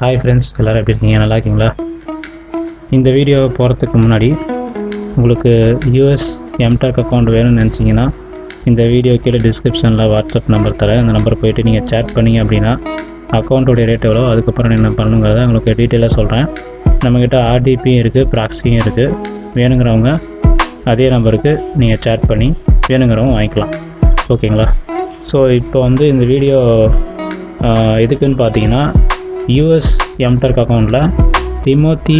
Hi friends எல்லோரும் எப்படி இருக்கீங்க? நல்லா இருக்கீங்களா? இந்த வீடியோ போகிறதுக்கு முன்னாடி உங்களுக்கு யூஎஸ் எம்டாக் அக்கௌண்ட் வேணும்னு நினச்சிங்கன்னா இந்த வீடியோ கீழே டிஸ்கிரிப்ஷனில் வாட்ஸ்அப் நம்பர் தரேன். அந்த நம்பர் போயிட்டு நீங்கள் சேட் பண்ணீங்க அப்படின்னா அக்கௌண்ட்டோடைய ரேட் எவ்வளோ அதுக்கப்புறம் என்ன பண்ணுங்கிறத உங்களுக்கு டீட்டெயிலாக சொல்கிறேன் நம்மக்கிட்ட ஆர்டிபியும் இருக்குது ப்ராக்ஸியும் இருக்குது வேணுங்கிறவங்க அதே நம்பருக்கு நீங்கள் சேட் பண்ணி வேணுங்கிறவங்க வாங்கிக்கலாம். ஓகேங்களா ஸோ இப்போ வந்து இந்த வீடியோ எதுக்குன்னு பார்த்தீங்கன்னா யூஎஸ் எம்டர்க் அக்கௌண்ட்டில் டிமோத்தி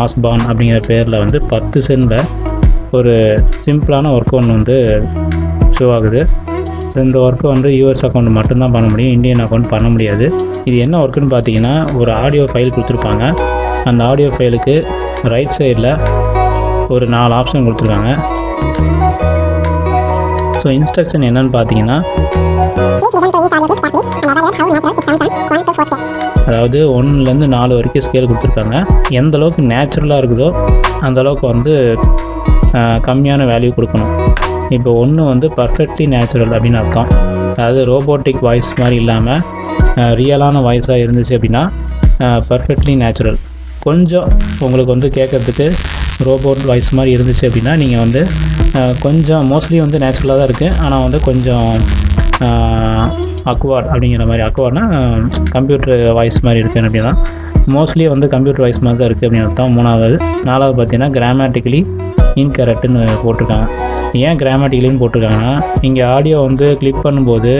ஆஸ்பான் அப்படிங்கிற பேரில் வந்து பத்து சென்டில் ஒரு சிம்பிளான ஒர்க் ஒன்று வந்து ஷோ ஆகுது. இந்த ஒர்க்கு வந்து யூஎஸ் அக்கௌண்ட் மட்டும்தான் பண்ண முடியும். இந்தியன் அக்கௌண்ட் பண்ண முடியாது. இது என்ன ஒர்க்குன்னு பார்த்தீங்கன்னா ஒரு ஆடியோ ஃபைல் கொடுத்துருப்பாங்க. அந்த ஆடியோ ஃபைலுக்கு ரைட் சைடில் ஒரு நாலு ஆப்ஷன் கொடுத்துருக்காங்க. ஸோ இன்ஸ்ட்ரக்ஷன் என்னன்னு பார்த்தீங்கன்னா அதாவது ஒன்றுலேருந்து நாலு வரைக்கும் ஸ்கேல் கொடுத்துருக்காங்க. எந்த அளவுக்கு நேச்சுரலாக இருக்குதோ அந்த அளவுக்கு வந்து கம்மியான வேல்யூ கொடுக்கணும். இப்போ ஒன்று வந்து பர்ஃபெக்ட்லி நேச்சுரல் அப்படின்னு அர்த்தம். அதாவது ரோபோட்டிக் வாய்ஸ் மாதிரி இல்லாமல் ரியலான வாய்ஸாக இருந்துச்சு அப்படின்னா பர்ஃபெக்ட்லி நேச்சுரல் கொஞ்சம் உங்களுக்கு வந்து கேட்குறதுக்கு ரோபோட் வாய்ஸ் மாதிரி இருந்துச்சு அப்படின்னா நீங்கள் வந்து கொஞ்சம் மோஸ்ட்லி வந்து நேச்சுரலாக தான் இருக்குது ஆனால் வந்து கொஞ்சம் அக்வார்ட் அப்படிங்கிற மாதிரி அக்வார்ட்னா கம்ப்யூட்டர் வாய்ஸ் மாதிரி இருக்குது அப்படின்னா மோஸ்ட்லி வந்து கம்ப்யூட்டர் வாய்ஸ் மாதிரி தான் இருக்குது அப்படின்னு அர்த்தம். மூணாவது நாலாவது பார்த்தீங்கன்னா கிராமட்டிக்கலி இன்கரெக்டுன்னு போட்டிருக்காங்க. ஏன் கிராமட்டிக்கலின்னு போட்டிருக்காங்கன்னா இங்கே ஆடியோ வந்து கிளிக் பண்ணும்போது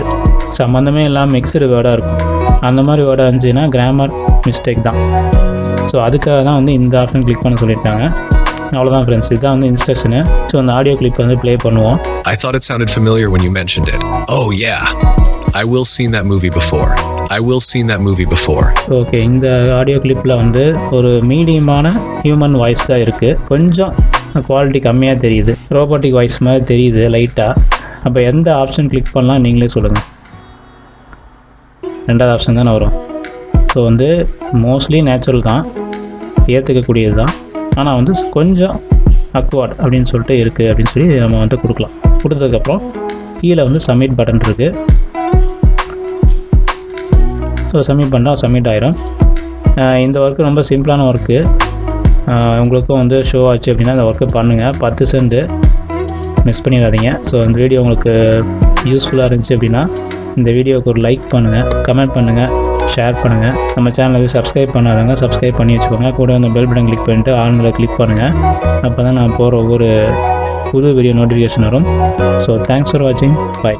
சம்மந்தமே இல்லாமல் மிக்சடு வேர்டாக இருக்கும். அந்த மாதிரி வேர்டாக இருந்துச்சுன்னா கிராமர் மிஸ்டேக் தான். ஸோ அதுக்காக தான் வந்து இந்த ஆப்ஷன் கிளிக் பண்ண சொல்லியிருக்காங்க. அவ்வளோதான் ஃப்ரெண்ட்ஸ் இதுதான் வந்து இன்ஸ்ட்ரக்ஷனு ஸோ அந்த ஆடியோ கிளிப் வந்து ப்ளே பண்ணுவோம். I thought it sounded familiar when you mentioned it. Oh, yeah. I will seen that movie before. I will seen that movie before. Okay இந்த audio கிளிப்பில் வந்து ஒரு மீடியமான ஹியூமன் வாய்ஸ் தான் இருக்குது கொஞ்சம் குவாலிட்டி கம்மியாக தெரியுது. ரோபோட்டிக் வாய்ஸ் மாதிரி தெரியுது லைட்டாக அப்போ எந்த ஆப்ஷன் கிளிக் பண்ணலாம் நீங்களே சொல்லுங்கள் ரெண்டாவது ஆப்ஷன் தானே வரும். ஸோ வந்து மோஸ்ட்லி நேச்சுரல் தான். ஏற்றுக்கக்கூடியது தான். ஆனால் வந்து கொஞ்சம் அக்வார்ட் அப்படின்னு சொல்லிட்டு இருக்குது அப்படின்னு சொல்லி நம்ம வந்து கொடுக்கலாம். கொடுத்ததுக்கப்புறம் கீழே வந்து சப்மிட் பட்டன் இருக்குது ஸோ சப்மிட் பண்ணால் சப்மிட் ஆயிரும். இந்த ஒர்க்கு ரொம்ப சிம்பிளான ஒர்க்கு உங்களுக்கும் வந்து ஷோ ஆச்சு அப்படின்னா இந்த ஒர்க்கு பண்ணுங்கள் பத்து சென்ட் மிஸ் பண்ணிடாதீங்க. ஸோ இந்த வீடியோ உங்களுக்கு யூஸ்ஃபுல்லாக இருந்துச்சு அப்படின்னா இந்த வீடியோவுக்கு ஒரு லைக் பண்ணுங்கள் கமெண்ட் பண்ணுங்கள் ஷேர் பண்ணுங்கள் நம்ம சேனலுக்கு சப்ஸ்கிரைப் பண்ணாதவங்க சப்ஸ்கிரைப் பண்ணி வச்சுக்கோங்க. கூட அந்த பெல் பட்டன் கிளிக் பண்ணிட்டு ஆன்களை கிளிக் பண்ணுங்கள் அப்போ தான் நான் போகிற ஒவ்வொரு புது வீடியோ நோட்டிஃபிகேஷன் வரும். ஸோ தேங்க்ஸ் ஃபார் வாட்சிங் பை